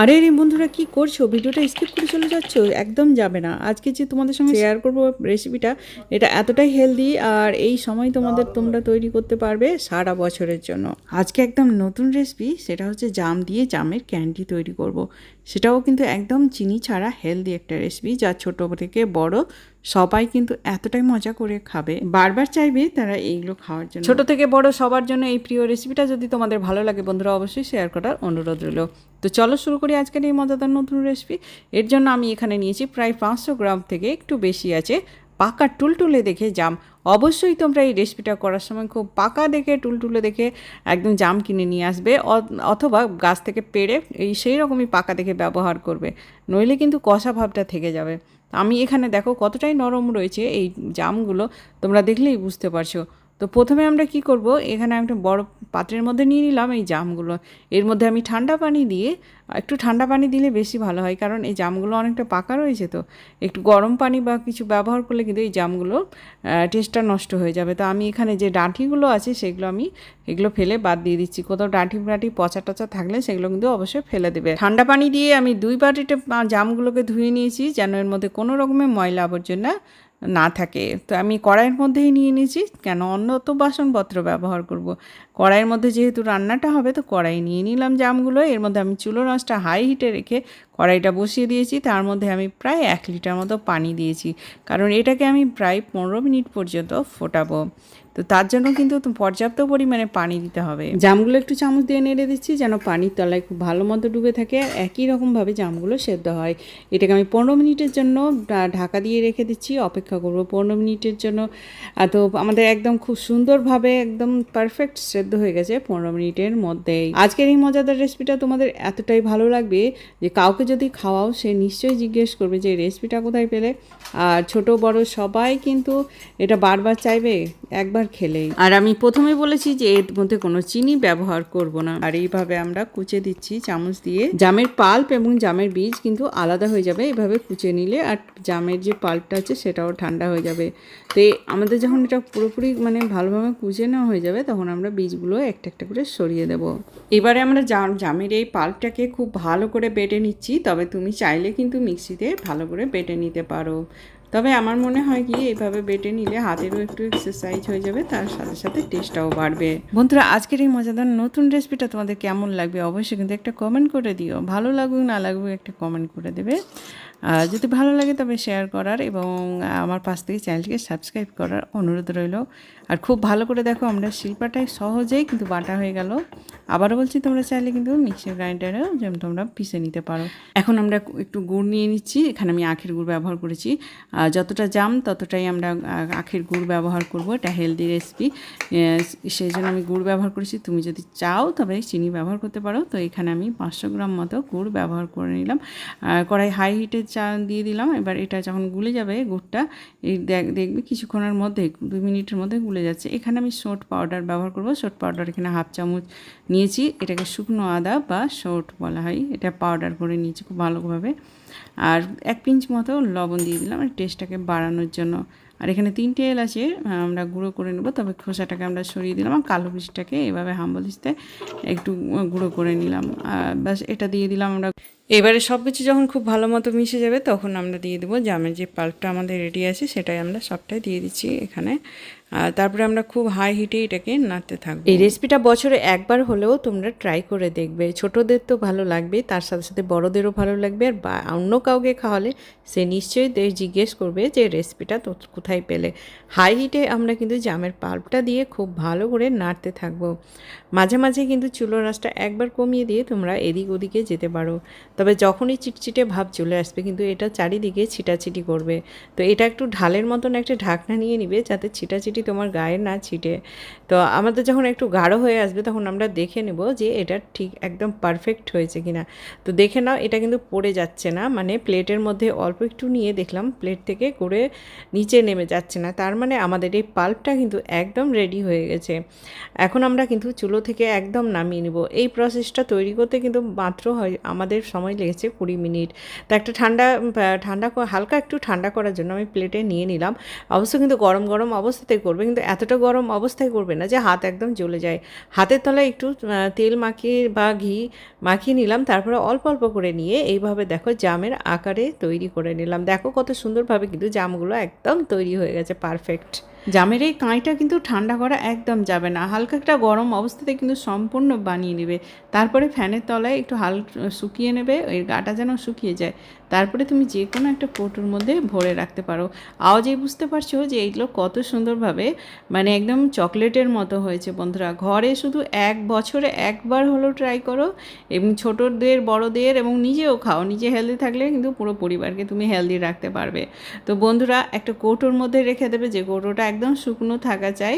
আরে রে বন্ধুরা কি করছ? ভিডিওটা স্কিপ করে চলে যাচ্ছ? একদম যাবে না। আজকে যে তোমাদের সঙ্গে শেয়ার করব রেসিপিটা এটা এতটাই হেলদি আর এই সময় তোমাদের তোমরা তৈরি করতে পারবে সারা বছরের জন্য। আজকে একদম নতুন রেসিপি সেটা হচ্ছে জাম দিয়ে জামের ক্যান্ডি তৈরি করব। সেটাও কিন্তু একদম চিনি ছাড়া হেলদি একটা রেসিপি যা ছোট থেকে বড় সবাই কিন্তু এতটাই মজা করে খাবে, বারবার চাইবে তারা এইগুলো খাওয়ার জন্য। ছোট থেকে বড় সবার জন্য এই প্রিয় রেসিপিটা যদি তোমাদের ভালো লাগে বন্ধুরা, অবশ্যই শেয়ার করার অনুরোধ রইল। তো চলো শুরু করি আজকের এই মজাদার নতুন রেসিপি এর জন্য আমি এখানে নিয়েছি প্রায় পাঁচশো গ্রাম থেকে একটু বেশি আছে পাকা টুলটুলে দেখে জাম। অবশ্যই তোমরা এই রেসিপিটা করার সময় খুব পাকা দেখে টুলটুলে দেখে একদম জাম কিনে নিয়ে আসবে। অথবা গাছ থেকে পেড়ে এই সেই রকমই পাকা দেখে ব্যবহার করবে। নইলে কিন্তু কষা ভাবটা থেকে যাবে। আমি এখানে দেখো কতটাই নরম রয়েছে এই জামগুলো। তোমরা দেখলেই বুঝতে পারছ। তো প্রথমে আমরা কি করব? এখানে একটা বড় পাত্রের মধ্যে নিয়ে নিলাম এই জামগুলো। এর মধ্যে আমি ঠান্ডা পানি দিয়ে, একটু ঠান্ডা পানি দিলে বেশি ভালো হয়, কারণ এই জামগুলো অনেকটা পাকা রয়েছে তো। একটু গরম পানি বা কিছু ব্যবহার করলে কিন্তু এই জামগুলো টেস্টটা নষ্ট হয়ে যাবে। তো আমি এখানে যে ডাঁটিগুলো আছে সেগুলো আমি, এগুলো ফেলে বাদ দিয়ে দিচ্ছি। কোথাও ডাঁটি ফাটি পচা টচা থাকলে সেগুলো কিন্তু অবশ্যই ফেলে দেবে। ঠান্ডা পানি দিয়ে আমি দুই বাটিতে জামগুলোকে ধুয়ে নিয়েছি যেন এর মধ্যে কোনো রকমের ময়লা আবর্জনা না থাকে। তো আমি কড়াইয়ের মধ্যেই নিয়ে নিয়েছি। কেন? অন্য তো বাসনপত্র ব্যবহার করব। কড়াইয়ের মধ্যে যেহেতু রান্নাটা হবে, তো কড়াই নিয়ে নিলাম জামগুলো। এর মধ্যে আমি চুলো রসটা হাই হিটে রেখে কড়াইটা বসিয়ে দিয়েছি। তার মধ্যে আমি প্রায় এক লিটার মতো পানি দিয়েছি। কারণ এটাকে আমি প্রায় পনেরো মিনিট পর্যন্ত ফোটাবো। তো তার জন্য কিন্তু পর্যাপ্ত পরিমাণে পানি দিতে হবে। জামগুলো একটু চামচ দিয়ে নেড়ে দিচ্ছি যেন পানির তলায় খুব ভালো মতো ডুবে থাকে। আর একই রকমভাবে জামগুলো সেদ্ধ হয়। এটাকে আমি পনেরো মিনিটের জন্য ঢাকা দিয়ে রেখে দিচ্ছি। অপেক্ষা করব পনেরো মিনিটের জন্য। তো আমাদের একদম খুব সুন্দরভাবে একদম পারফেক্ট সেদ্ধ হয়ে গেছে পনেরো মিনিটের মধ্যেই। আজকের এই মজাদার রেসিপিটা তোমাদের এতটাই ভালো লাগবে যে কাউকে যদি খাওয়াও, সে নিশ্চয়ই জিজ্ঞেস করবে যে রেসিপিটা কোথায় পেলে? আর ছোট, বড় সবাই কিন্তু এটা বারবার চাইবে একবার খেলেই। আর আমি প্রথমে বলেছি যে, এর মধ্যে কোনো চিনি ব্যবহার করব না। আর এইভাবে আমরা কুচে দিচ্ছি চামচ দিয়ে। জামের পাল্প এবং জামের বীজ কিন্তু আলাদা হয়ে যাবে এভাবে কুচে নিলে, আর জামের যে পাল্পটা আছে সেটাও ঠান্ডা হয়ে যাবে। তো আমাদের যখন এটা পুরোপুরি মানে ভালোভাবে কুচে নেওয়া হয়ে যাবে, তখন আমরা বীজগুলো একটা একটা করে সরিয়ে দেব। এবারে আমরা জামের এই পাল্পটাকে খুব ভালো করে বেটে নিচ্ছি। তবে তুমি চাইলে কিন্তু মিক্সিতে ভালো করে বেটে নিতে পারো। তবে আমার মনে হয় কি, এইভাবে বেটে নিলে হাতেরও একটু এক্সারসাইজ হয়ে যাবে, তার সাথে সাথে টেস্টটাও বাড়বে। বন্ধুরা, আজকের এই মজাদার নতুন রেসিপিটা তোমাদের কেমন লাগবে অবশ্যই কিন্তু একটা কমেন্ট করে দিও। ভালো লাগুক, না লাগুক একটা কমেন্ট করে দেবে। আর যদি ভালো লাগে তবে শেয়ার করার এবং আমার পাশ থেকে চ্যানেলটিকে সাবস্ক্রাইব করার অনুরোধ রইল। আর খুব ভালো করে দেখো, আমরা শিল্পাটাই সহজেই কিন্তু বাটা হয়ে গেল। আবারও বলছি, তোমরা চাইলে কিন্তু মিক্সার গ্রাইন্ডারেও যেমন তোমরা পিষে নিতে পারো। এখন আমরা একটু গুড় নিয়ে নিচ্ছি। এখানে আমি আখের গুড় ব্যবহার করেছি। যতটা জাম, ততটাই আমরা আখের গুড় ব্যবহার করব। এটা হেলদি রেসিপি সেই জন্য আমি গুড় ব্যবহার করেছি। তুমি যদি চাও, তবে চিনি ব্যবহার করতে পারো। তো এখানে আমি পাঁচশো গ্রাম মতো গুড় ব্যবহার করে নিলাম। কড়াই হাই হিটে চা দিয়ে দিলাম। এবার এটা যখন গুলে যাবে গুড়টা, এই দেখ, দেখবে কিছুক্ষণের মধ্যে দুই মিনিটের মধ্যে গুলে যাচ্ছে। এখানে আমি সোট পাউডার ব্যবহার করব। সোট পাউডার এখানে হাফ চামচ নিয়েছি। এটাকে শুকনো আদা বা সোট বলা হয়। এটা পাউডার করে নিয়েছি খুব ভালোভাবে। আর এক পিঞ্চ মতো লবণ দিয়ে দিলাম, আর টেস্টটাকে বাড়ানোর জন্য। আর এখানে তিনটে এলাচে আমরা গুঁড়ো করে নেব, তবে খোসাটাকে আমরা সরিয়ে দিলাম, আর কালো বীজটাকে এভাবে হাম্বলিস্তে একটু গুঁড়ো করে নিলাম। আর ব্যাস, এটা দিয়ে দিলাম আমরা। এবারে সব কিছু যখন খুব ভালো মতো মিশে যাবে, তখন আমরা দিয়ে দেবো জামের যে পাল্পটা আমাদের রেডি আছে, সেটাই আমরা সবটাই দিয়ে দিচ্ছি এখানে। তারপরে আমরা খুব হাই হিটে এটাকে নাড়তে থাকব। এই রেসিপিটা বছরে একবার হলেও তোমরা ট্রাই করে দেখবে। ছোটদের তো ভালো লাগবে, তার সাথে সাথে বড়দেরও ভালো লাগবে। আর বা, অন্য কাউকে খাওয়ালে সে নিশ্চয়ই জিজ্ঞেস করবে যে রেসিপিটা তো কোথায় পেলে। হাই হিটে আমরা কিন্তু জামের পাল্পটা দিয়ে খুব ভালো করে নাড়তে থাকব। মাঝে মাঝে কিন্তু চুলো রাসটা একবার কমিয়ে দিয়ে তোমরা এদিক ওদিকে যেতে পারো। তবে যখনই চিটচিটে ভাব চলে আসবে কিন্তু এটা চারিদিকে ছিটাছিটি করবে। তো এটা একটু ঢালের মতন একটা ঢাকনা নিয়ে নিবে যাতে ছিটাছিটি তোমার গায়ে না ছিটে। তো আমাদের যখন একটু গাঢ় হয়ে আসবে তখন আমরা দেখে নেব যে এটা ঠিক একদম পারফেক্ট হয়েছে কিনা। তো দেখে নাও, এটা কিন্তু পড়ে যাচ্ছে না। মানে প্লেটের মধ্যে অল্প একটু নিয়ে দেখলাম প্লেট থেকে করে নিচে নেমে যাচ্ছে না। তার মানে আমাদের এই পাল্পটা কিন্তু একদম রেডি হয়ে গেছে। এখন আমরা কিন্তু চুলো থেকে একদম নামিয়ে নেব। এই প্রসেসটা তৈরি করতে কিন্তু মাত্র হয়, আমাদের সময় লেগেছে কুড়ি মিনিট। তো একটা ঠান্ডা ঠান্ডা হালকা একটু ঠান্ডা করার জন্য আমি প্লেটে নিয়ে নিলাম। অবশ্য কিন্তু গরম গরম অবস্থাতে করবে, কিন্তু এতটা গরম অবস্থায় করবে না যে হাত একদম জ্বলে যায়। হাতের তলায় একটু তেল মাখিয়ে বা ঘি মাখিয়ে নিলাম, তারপরে অল্প অল্প করে নিয়ে এইভাবে দেখো জামের আকারে তৈরি করে নিলাম। দেখো কত সুন্দরভাবে কিন্তু জামগুলো একদম তৈরি হয়ে গেছে পারফেক্ট জামের এই কাঁইটা কিন্তু ঠান্ডা করা একদম যাবে না। হালকা একটা গরম অবস্থাতে কিন্তু সম্পূর্ণ বানিয়ে নেবে। তারপরে ফ্যানের তলায় একটু হাল শুকিয়ে নেবে ওই গাটা যেন শুকিয়ে যায়। তারপরে তুমি যে কোনো একটা কৌটোর মধ্যে ভরে রাখতে পারো। আওয়াজেই বুঝতে পারছ যে এইগুলো কত সুন্দরভাবে মানে একদম চকলেটের মতো হয়েছে বন্ধুরা। ঘরে শুধু এক বছরে একবার হলো ট্রাই করো এবং ছোটদের, বড়দের এবং নিজেও খাও। নিজে হেলদি থাকলে কিন্তু পুরো পরিবারকে তুমি হেলদি রাখতে পারবে। তো বন্ধুরা, একটা কৌটোর মধ্যে রেখে দেবে যে কৌটোটা একদম শুকনো থাকা চাই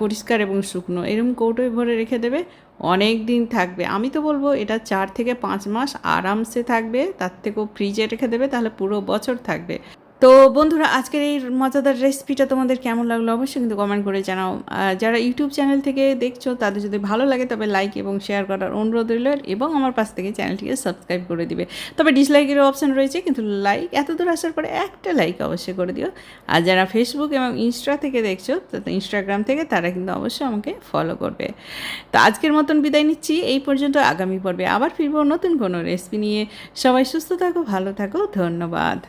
পরিষ্কার এবং শুকনো। এরকম কৌটোয় ভরে রেখে দেবে। অনেক দিন থাকবে। আমি তো বলব এটা চার থেকে পাঁচ মাস আরামসে থাকবে, তার থেকেও ফ্রিজে রেখে দেবে, তাহলে পুরো বছর থাকবে। তো বন্ধুরা, আজকের এই মজাদার রেসিপিটা তোমাদের কেমন লাগল অবশ্যই কিন্তু কমেন্ট করে জানাও। আর যারা ইউটিউব চ্যানেল থেকে দেখছ, তাদের যদি ভালো লাগে তবে লাইক এবং শেয়ার করার অনুরোধ রইল এবং আমার পাশ থেকে চ্যানেলটিকে সাবস্ক্রাইব করে দিবে। তবে ডিসলাইকেরও অপশান রয়েছে, কিন্তু লাইক এত দূর আসার পরে একটা লাইক অবশ্যই করে দিও। আর যারা ফেসবুক এবং ইনস্টা থেকে দেখছ ইনস্টাগ্রাম থেকে, তারা কিন্তু অবশ্যই আমাকে ফলো করবে। তো আজকের মতন বিদায় নিচ্ছি, এই পর্যন্ত আগামী পর্বে আবার ফিরবো নতুন কোনো রেসিপি নিয়ে। সবাই সুস্থ থাকো, ভালো থাকো, ধন্যবাদ।